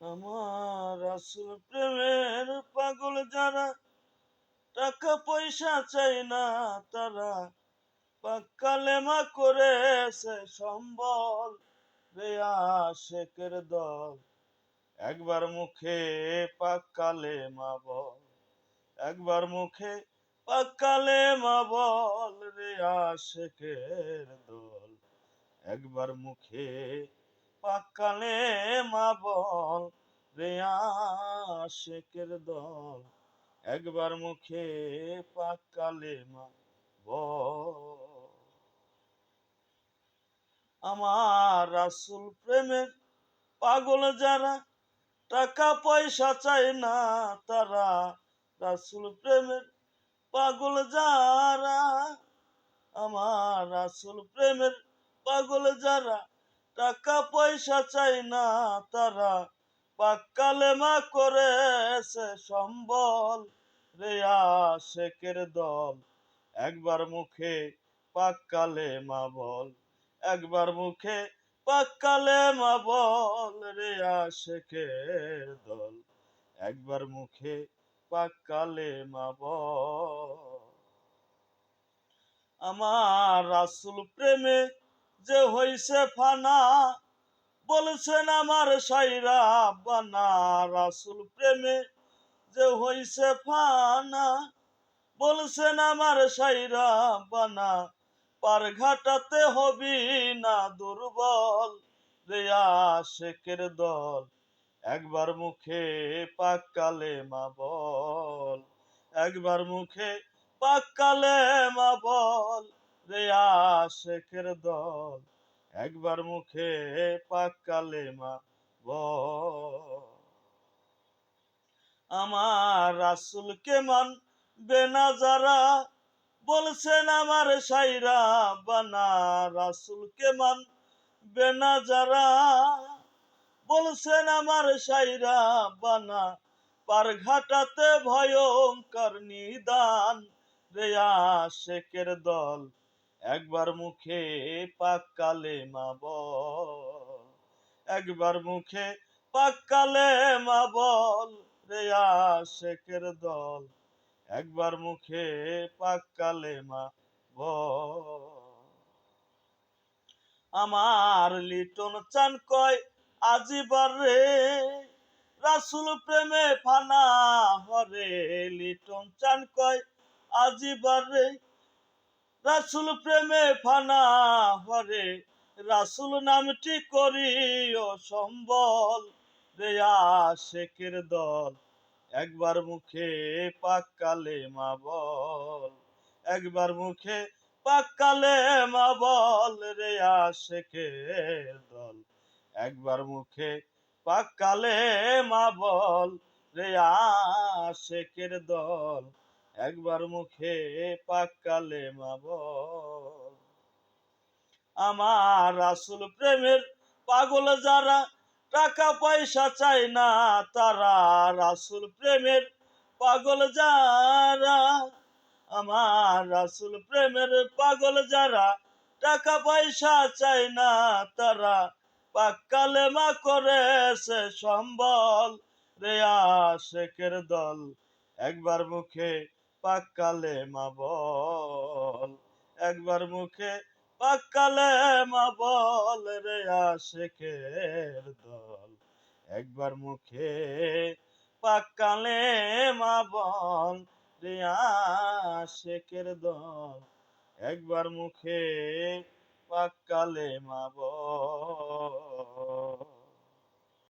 আমার আসল প্রেমের পাগল যারা, টাকা পয়সা চাই না তারা পাক্কালেমা করেছে সম্বল রে আশেকের দল। একবার মুখে পাক্কালে মা বল, একবার মুখে পাক্কালে মা বল রে আশেকের দল। একবার মুখে পাক্কালে মা বল রে আশেকের দল। একবার মুখে পাক্কালে মা আমার রাসুল প্রেমের পাগল যারা, টাকা পয়সা চায় না তারা। রাসুল প্রেমের পাগল যারা, আমার রাসুল প্রেমের পাগল যারা টাকা পয়সা চাই না তারা। পাক্কালেমা করেছে সম্বল রেয়া শেখের দল। একবার মুখে পাক্কালে মা বল, একবার মুখে পাক্কালে মা বল রে আশেকের দল। একবার মুখে পাক্কালে মা বল। আমার রাসুল প্রেমে যে হইছে ফানা, বলছেন আমার সাইরা বানা রাসুল প্রেমে। যে হইছে ফানা, বলছেন আমার সাইরা বানা। পার ঘাটাতে হবি না দুর্বল রে আশেকের দল। একবার মুখে পাক্কালে মা বল, একবার মুখে পাক্কালে মা বল। আশেকের দল, একবার মুখে পাক্কালে মা বল। আমার রাসুলকে মানবে না যারা, বলছেন আমার সাইরা বানা। রাসুলকে মানবে না যারা, বলছেন আমার সাইরা বানা। পার ঘাটাতে ভয়ঙ্কর নিদান রেয়া শেখের দল। একবার মুখে পাক্কালে মা বল, একবার মুখে পাক্কালে মা বল রে আশেকের দল, একবার মুখে পাক্কালে মা বল। আমার লিটন চান কয়, আজিবার রে, রাসুল প্রেমে ফানা হরে। লিটন চান কয়, আজিবার রে রাসুল প্রেমে ফানা হরে রাসুল নামটি করি ও সম্বল। রে আশেকের দল, একবার মুখে পাক্কালে মা বল। একবার মুখে পাক্কালে মা বল রে আশেকের দল। একবার মুখে পাক্কালে মা বল রে আশেকের দল। একবার মুখে পাক্কালে মা বল। আমার রাসুল প্রেমের পাগল যারা, টাকা পয়সা চায় না তারা। রাসুল প্রেমের পাগল যারা, আমার রাসুল প্রেমের পাগল যারা, টাকা পয়সা চায় না তারা। পাক্কালে মা করেছে সম্বল রে আশেকের দল। একবার মুখে পাক্কালে মা বল। একবার মুখে পাক্কালে মা বল রে আশেকের দল। একবার মুখে পাক্কালে মা বল রে আশেকের দল। একবার মুখে পাক্কালে মা বল।